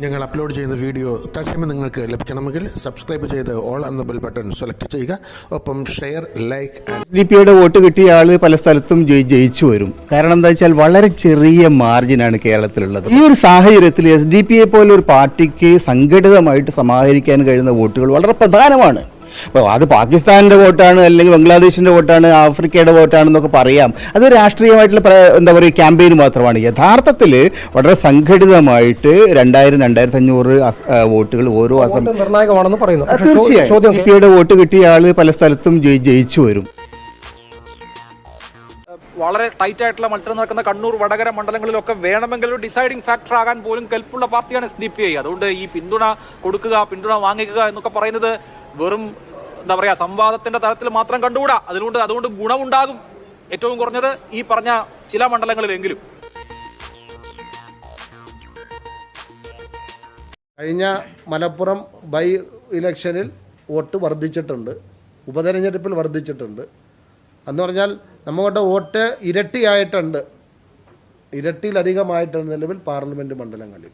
ഞങ്ങൾ അപ്ലോഡ് ചെയ്യുന്ന വീഡിയോ തത്സമയം നിങ്ങൾക്ക് ലഭിക്കണമെങ്കിൽ സബ്സ്ക്രൈബ് ചെയ്ത് ഓൾ എന്ന ബെൽ ബട്ടൺ സെലക്ട് ചെയ്യുക. ഒപ്പം ഷെയർ ലൈക്ക് എസ് ഡി പിയുടെ വോട്ട് കിട്ടിയ ആൾ പല സ്ഥലത്തും ജയി- ജയിച്ചു വരും. കാരണം എന്താ വെച്ചാൽ വളരെ ചെറിയ മാർജിനാണ് കേരളത്തിലുള്ളത്. ഈ ഒരു സാഹചര്യത്തിൽ എസ് ഡി പിയെ പോലെ ഒരു പാർട്ടിക്ക് സംഘടിതമായിട്ട് സമാഹരിക്കാൻ കഴിയുന്ന വോട്ടുകൾ വളരെ പ്രധാനമാണ്. അപ്പോൾ അത് പാകിസ്ഥാനിന്റെ വോട്ടാണ് അല്ലെങ്കിൽ ബംഗ്ലാദേശിന്റെ വോട്ടാണ് ആഫ്രിക്കയുടെ വോട്ടാണെന്നൊക്കെ പറയാം. അത് രാഷ്ട്രീയമായിട്ടുള്ള എന്താ പറയുക ക്യാമ്പയിൻ മാത്രമാണ്. യഥാർത്ഥത്തിൽ വളരെ സംഘടിതമായിട്ട് രണ്ടായിരം രണ്ടായിരത്തി അഞ്ഞൂറ് വോട്ടുകൾ ഓരോ അസം നിർണായകമാണെന്ന് പറയുന്നു. തീർച്ചയായും. വോട്ട് കിട്ടിയ ആൾ പല സ്ഥലത്തും ജയിച്ചു വരും. വളരെ ടൈറ്റ് ആയിട്ടുള്ള മത്സരം നടക്കുന്ന കണ്ണൂർ വടകര മണ്ഡലങ്ങളിലൊക്കെ വേണമെങ്കിൽ ഒരു ഡിസൈഡിംഗ് ഫാക്ടർ ആകാൻ പോലും കെൽപ്പുള്ള പാർട്ടിയാണ് എസ് ഡി പി ഐ അതുകൊണ്ട് ഈ പിന്തുണ കൊടുക്കുക പിന്തുണ വാങ്ങിക്കുക എന്നൊക്കെ പറയുന്നത് വെറും എന്താ പറയാ സംവാദത്തിന്റെ തലത്തിൽ മാത്രം കണ്ടുകൂടാ. അതുകൊണ്ട് അതുകൊണ്ട് ഗുണമുണ്ടാകും ഏറ്റവും കുറഞ്ഞത് ഈ പറഞ്ഞ ചില മണ്ഡലങ്ങളിലെങ്കിലും. കഴിഞ്ഞ മലപ്പുറം ബൈ ഇലക്ഷനിൽ വോട്ട് വർദ്ധിച്ചിട്ടുണ്ട് ഉപതെരഞ്ഞെടുപ്പിൽ വർദ്ധിച്ചിട്ടുണ്ട്. എന്ന് പറഞ്ഞാൽ നമ്മുടെ വോട്ട് ഇരട്ടിയായിട്ടുണ്ട്. ഇരട്ടിയിലധികമായിട്ടുണ്ട് നിലവിൽ പാർലമെന്റ് മണ്ഡലങ്ങളിൽ.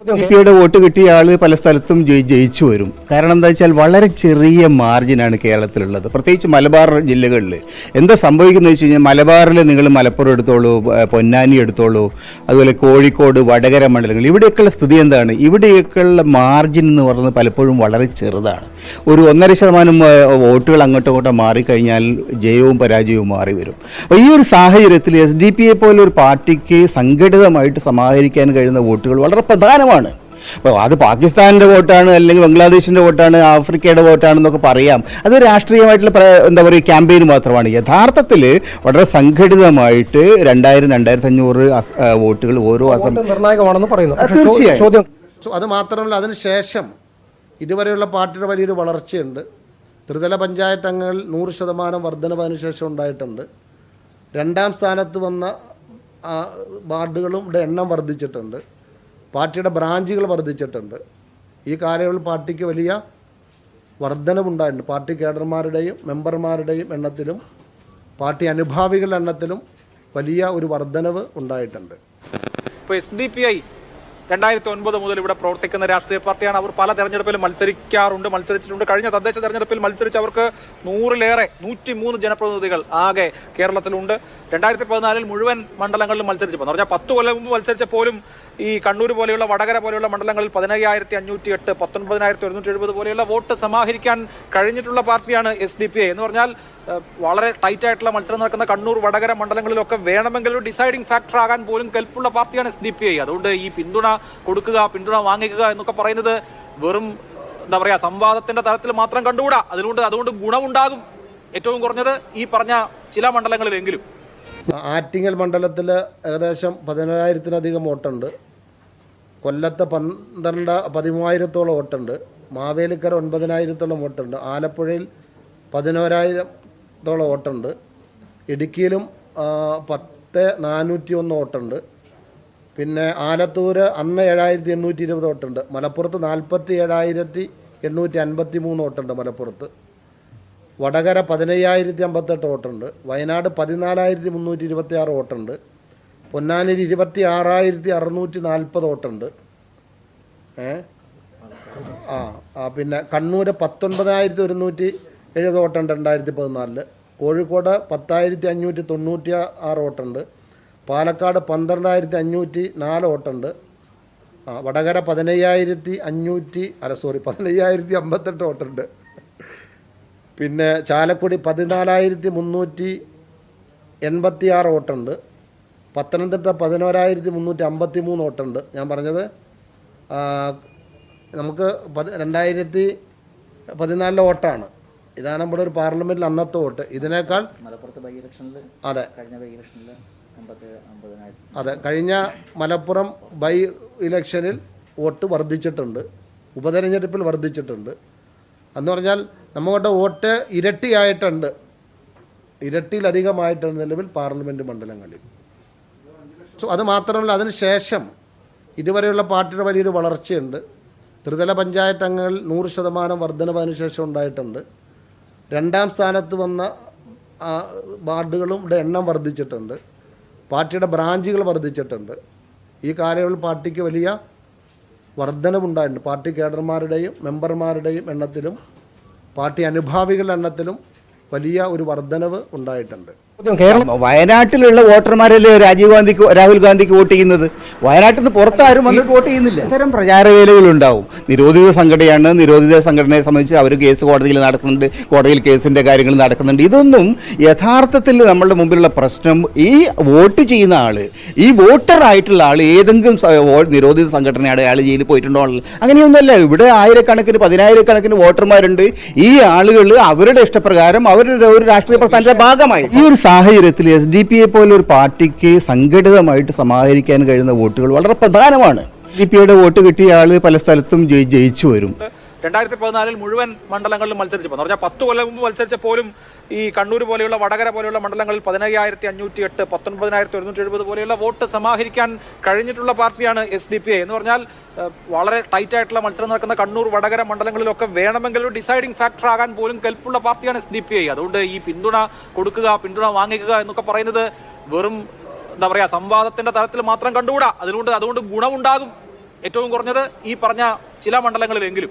എസ് ഡി പിയുടെ വോട്ട് കിട്ടിയ ആൾ പല സ്ഥലത്തും ജയിച്ചു വരും. കാരണം എന്താ വെച്ചാൽ വളരെ ചെറിയ മാർജിനാണ് കേരളത്തിലുള്ളത്. പ്രത്യേകിച്ച് മലബാർ ജില്ലകളിൽ എന്താ സംഭവിക്കുന്നത് വെച്ച് കഴിഞ്ഞാൽ മലബാറിൽ നിങ്ങൾ മലപ്പുറം എടുത്തോളൂ പൊന്നാനി എടുത്തോളൂ അതുപോലെ കോഴിക്കോട് വടകര മണ്ഡലങ്ങൾ. ഇവിടെയൊക്കെയുള്ള സ്ഥിതി എന്താണ്? ഇവിടെയൊക്കെയുള്ള മാർജിൻ എന്ന് പറയുന്നത് പലപ്പോഴും വളരെ ചെറുതാണ്. ഒരു ഒന്നര ശതമാനം വോട്ടുകൾ അങ്ങോട്ടും ഇങ്ങോട്ടും മാറിക്കഴിഞ്ഞാൽ ജയവും പരാജയവും മാറി വരും. അപ്പോൾ ഈ ഒരു സാഹചര്യത്തിൽ എസ് ഡി പിയെ പോലെ ഒരു പാർട്ടിക്ക് സംഘടിതമായിട്ട് സമാഹരിക്കാൻ കഴിയുന്ന വോട്ടുകൾ വളരെ പ്രധാനമാണ്. അപ്പോൾ അത് പാകിസ്ഥാനിന്റെ വോട്ടാണ് അല്ലെങ്കിൽ ബംഗ്ലാദേശിന്റെ വോട്ടാണ് ആഫ്രിക്കയുടെ വോട്ടാണെന്നൊക്കെ പറയാം. അത് രാഷ്ട്രീയമായിട്ടുള്ള എന്താ പറയുക ക്യാമ്പയിൻ മാത്രമാണ്. യഥാർത്ഥത്തിൽ വളരെ സംഘടിതമായിട്ട് രണ്ടായിരം രണ്ടായിരത്തി അഞ്ഞൂറ് വോട്ടുകൾ ഓരോ അസം നിർണായകമാണെന്ന് പറയുന്നു. ചോദ്യം അത് മാത്രമല്ല അതിന് ശേഷം ഇതുവരെയുള്ള പാർട്ടിയുടെ വലിയൊരു വളർച്ചയുണ്ട്. ത്രിതല പഞ്ചായത്ത് അംഗങ്ങൾ നൂറ് ശതമാനം വർധനവ് അതിനുശേഷം ഉണ്ടായിട്ടുണ്ട്. രണ്ടാം സ്ഥാനത്ത് വന്ന വാർഡുകളുടെ എണ്ണം വർദ്ധിച്ചിട്ടുണ്ട്. പാർട്ടിയുടെ ബ്രാഞ്ചുകൾ വർദ്ധിച്ചിട്ടുണ്ട്. ഈ കാലയളവിൽ പാർട്ടിക്ക് വലിയ വർധനവുണ്ടായിട്ടുണ്ട്. പാർട്ടി കേഡർമാരുടെയും മെമ്പർമാരുടെയും എണ്ണത്തിലും പാർട്ടി അനുഭാവികളുടെ എണ്ണത്തിലും വലിയ ഒരു വർധനവ് ഉണ്ടായിട്ടുണ്ട്. ഇപ്പോൾ എസ് ഡി പി ഐ രണ്ടായിരത്തി ഒൻപത് മുതൽ ഇവിടെ പ്രവർത്തിക്കുന്ന രാഷ്ട്രീയ പാർട്ടിയാണ് അവർ പല തെരഞ്ഞെടുപ്പിലും മത്സരിക്കാറുണ്ട് മത്സരിച്ചിട്ടുണ്ട്. കഴിഞ്ഞ തദ്ദേശ തെരഞ്ഞെടുപ്പിൽ മത്സരിച്ച് അവർക്ക് നൂറിലേറെ നൂറ്റി മൂന്ന് ജനപ്രതിനിധികൾ ആകെ കേരളത്തിലുണ്ട്. രണ്ടായിരത്തി പതിനാലിൽ മുഴുവൻ മണ്ഡലങ്ങളിലും മത്സരിച്ചപ്പോൾ എന്ന് പറഞ്ഞാൽ പത്ത് കൊല്ലം മുമ്പ് മത്സരിച്ച പോലും ഈ കണ്ണൂർ പോലെയുള്ള വടകര പോലെയുള്ള മണ്ഡലങ്ങളിൽ പതിനയ്യായിരത്തി അഞ്ഞൂറ്റി എട്ട് പത്തൊൻപതിനായിരത്തി ഒരുന്നൂറ്റി എഴുപത് പോലെയുള്ള വോട്ട് സമാഹരിക്കാൻ കഴിഞ്ഞിട്ടുള്ള പാർട്ടിയാണ് എസ് ഡി പി ഐ എന്ന് പറഞ്ഞാൽ വളരെ ടൈറ്റ് ആയിട്ടുള്ള മത്സരം നടക്കുന്ന കണ്ണൂർ വടകര മണ്ഡലങ്ങളിലൊക്കെ വേണമെങ്കിൽ ഒരു ഡിസൈഡിംഗ് ഫാക്ടർ ആകാൻ പോലും കെൽപ്പുള്ള പാർട്ടിയാണ് എസ് ഡി പി ഐ അതുകൊണ്ട് ഈ പിന്തുണ കൊടുക്കുക പിന്തുണ വാങ്ങിക്കുക എന്നൊക്കെ പറയുന്നത് വെറും എന്താ പറയുക സംവാദത്തിന്റെ തലത്തിൽ മാത്രം കണ്ടുകൂടാ. അതുകൊണ്ട് അതുകൊണ്ട് ഗുണമുണ്ടാകും ഏറ്റവും കുറഞ്ഞത് ഈ പറഞ്ഞ ചില മണ്ഡലങ്ങളിലെങ്കിലും. ആറ്റിങ്ങൽ മണ്ഡലത്തിൽ ഏകദേശം പതിനായിരത്തിലധികം വോട്ടുണ്ട്. കൊല്ലത്ത് പന്ത്രണ്ട് പതിമൂവായിരത്തോളം വോട്ടുണ്ട്. മാവേലിക്കര ഒൻപതിനായിരത്തോളം വോട്ടുണ്ട്. ആലപ്പുഴയിൽ പതിനോരായിരത്തോളം വോട്ടുണ്ട്. ഇടുക്കിയിലും പത്ത് നാനൂറ്റി ഒന്ന് വോട്ടുണ്ട്. പിന്നെ ആലത്തൂർ അന്ന് ഏഴായിരത്തി എണ്ണൂറ്റി ഇരുപത് വോട്ടുണ്ട്. മലപ്പുറത്ത് നാൽപ്പത്തി ഏഴായിരത്തി എണ്ണൂറ്റി അൻപത്തി മൂന്ന് വോട്ടുണ്ട് മലപ്പുറത്ത്. വടകര പതിനയ്യായിരത്തി അമ്പത്തെട്ട് വോട്ടുണ്ട്. വയനാട് പതിനാലായിരത്തി മുന്നൂറ്റി ഇരുപത്തി ആറ് വോട്ടുണ്ട്. പൊന്നാനിയിൽ ഇരുപത്തി ആറായിരത്തി അറുന്നൂറ്റി നാൽപ്പത് വോട്ടുണ്ട്. ഏ? ആ ആ പിന്നെ കണ്ണൂർ പത്തൊൻപതായിരത്തി ഒരുന്നൂറ്റി എഴുപത് വോട്ടുണ്ട് രണ്ടായിരത്തി പതിനാലിൽ കോഴിക്കോട് പത്തായിരത്തി അഞ്ഞൂറ്റി തൊണ്ണൂറ്റി ആറ് വോട്ടുണ്ട്. പാലക്കാട് പന്ത്രണ്ടായിരത്തി അഞ്ഞൂറ്റി നാല് വോട്ടുണ്ട്. ആ വടകര പതിനയ്യായിരത്തി അഞ്ഞൂറ്റി അല്ല സോറി പതിനയ്യായിരത്തി അമ്പത്തെട്ട് വോട്ടുണ്ട്. പിന്നെ ചാലക്കുടി പതിനാലായിരത്തി മുന്നൂറ്റി എൺപത്തി ആറ് വോട്ടുണ്ട്. പത്തനംതിട്ട പതിനോരായിരത്തി മുന്നൂറ്റി അമ്പത്തി മൂന്ന് വോട്ടുണ്ട്. ഞാൻ പറഞ്ഞത് നമുക്ക് പതി രണ്ടായിരത്തി പതിനാലിലെ വോട്ടാണ്. ഇതാണ് നമ്മുടെ ഒരു പാർലമെന്റിൽ അന്നത്തെ വോട്ട്. ഇതിനേക്കാൾ മലപ്പുറത്ത് ബൈ ഇലക്ഷനിൽ അതെ. കഴിഞ്ഞ ബൈ ഇലക്ഷനിൽ അതെ കഴിഞ്ഞ മലപ്പുറം ബൈ ഇലക്ഷനിൽ വോട്ട് വർദ്ധിച്ചിട്ടുണ്ട് ഉപതെരഞ്ഞെടുപ്പിൽ വർദ്ധിച്ചിട്ടുണ്ട്. എന്ന് പറഞ്ഞാൽ നമ്മുടെ വോട്ട് ഇരട്ടിയായിട്ടുണ്ട് ഇരട്ടിയിലധികമായിട്ടുണ്ട് നിലവിൽ പാർലമെന്റ് മണ്ഡലങ്ങളിൽ. സോ അത് മാത്രമല്ല അതിന് ശേഷം ഇതുവരെയുള്ള പാർട്ടിയുടെ വലിയൊരു വളർച്ചയുണ്ട്. ത്രിതല പഞ്ചായത്ത് അംഗങ്ങളിൽ നൂറ് ശതമാനം വർധനവ് അതിനുശേഷം ഉണ്ടായിട്ടുണ്ട്. രണ്ടാം സ്ഥാനത്ത് വന്ന വാർഡുകളുടെ എണ്ണം വർദ്ധിച്ചിട്ടുണ്ട്. പാർട്ടിയുടെ ബ്രാഞ്ചുകൾ വർദ്ധിച്ചിട്ടുണ്ട്. ഈ കാലയളവിൽ പാർട്ടിക്ക് വലിയ വർധനവുണ്ടായിട്ടുണ്ട്. പാർട്ടി കേഡർമാരുടെയും മെമ്പർമാരുടെയും എണ്ണത്തിലും പാർട്ടി അനുഭാവികളുടെ എണ്ണത്തിലും വലിയ ഒരു വർധനവ് ഉണ്ടായിട്ടുണ്ട്. കേരളം വയനാട്ടിലുള്ള വോട്ടർമാരല്ലേ രാജീവ് ഗാന്ധിക്ക് രാഹുൽ ഗാന്ധിക്ക് വോട്ട് ചെയ്യുന്നത്? വയനാട്ടിൽ നിന്ന് പുറത്താരും വന്നിട്ട് വോട്ട് ചെയ്യുന്നില്ല. ഇത്തരം പ്രചാരവേലകൾ ഉണ്ടാവും നിരോധിത സംഘടനയാണ് നിരോധിത സംഘടനയെ സംബന്ധിച്ച് അവർ കേസ് കോടതിയിൽ നടക്കുന്നുണ്ട് കോടതിയിൽ കേസിന്റെ കാര്യങ്ങൾ നടക്കുന്നുണ്ട്. ഇതൊന്നും യഥാർത്ഥത്തിൽ നമ്മളുടെ മുമ്പിലുള്ള പ്രശ്നം ഈ വോട്ട് ചെയ്യുന്ന ആൾ ഈ വോട്ടർ ആയിട്ടുള്ള ആൾ ഏതെങ്കിലും നിരോധിത സംഘടനയുടെ അയാൾ ജയിലിൽ പോയിട്ടുണ്ടോ അങ്ങനെയൊന്നുമല്ല ഇവിടെ ആയിരക്കണക്കിന് പതിനായിരക്കണക്കിന് വോട്ടർമാരുണ്ട്. ഈ ആളുകൾ അവരുടെ ഇഷ്ടപ്രകാരം അവരുടെ ഒരു രാഷ്ട്രീയ പ്രസ്ഥാനത്തിന്റെ ഭാഗമായി. ഈ ഒരു സാഹചര്യത്തിൽ എസ് ഡി പി എ പോലെ ഒരു പാർട്ടിക്ക് സംഘടിതമായിട്ട് സമാഹരിക്കാൻ കഴിയുന്ന വോട്ടുകൾ വളരെ പ്രധാനമാണ്. ഡി പി എയുടെ വോട്ട് കിട്ടിയ ആൾ പല സ്ഥലത്തും ജയി- ജയിച്ചു വരും. രണ്ടായിരത്തി പതിനാലിൽ മുഴുവൻ മണ്ഡലങ്ങളിലും മത്സരിച്ചപ്പോൾ എന്ന് പറഞ്ഞാൽ പത്ത് കൊല്ലം മുമ്പ് മത്സരിച്ച പോലും ഈ കണ്ണൂർ പോലെയുള്ള വടകര പോലെയുള്ള മണ്ഡലങ്ങളിൽ പതിനയ്യായിരത്തി അഞ്ഞൂറ്റി എട്ട് പത്തൊൻപതിനായിരത്തി ഒരുന്നൂറ്റി എഴുപത് പോലെയുള്ള വോട്ട് സമാഹരിക്കാൻ കഴിഞ്ഞിട്ടുള്ള പാർട്ടിയാണ് എസ് ഡി പി ഐ എന്ന് പറഞ്ഞാൽ വളരെ ടൈറ്റ് ആയിട്ടുള്ള മത്സരം നടക്കുന്ന കണ്ണൂർ വടകര മണ്ഡലങ്ങളിലൊക്കെ വേണമെങ്കിൽ ഒരു ഡിസൈഡിംഗ് ഫാക്ടർ ആകാൻ പോലും കെൽപ്പുള്ള പാർട്ടിയാണ് എസ് ഡി പി ഐ അതുകൊണ്ട് ഈ പിന്തുണ കൊടുക്കുക പിന്തുണ വാങ്ങിക്കുക എന്നൊക്കെ പറയുന്നത് വെറും എന്താ പറയുക സംവാദത്തിന്റെ തലത്തിൽ മാത്രം കണ്ടുകൂടാ. അതുകൊണ്ട് അതുകൊണ്ട് ഗുണമുണ്ടാകും ഏറ്റവും കുറഞ്ഞത് ഈ പറഞ്ഞ ചില മണ്ഡലങ്ങളിലെങ്കിലും.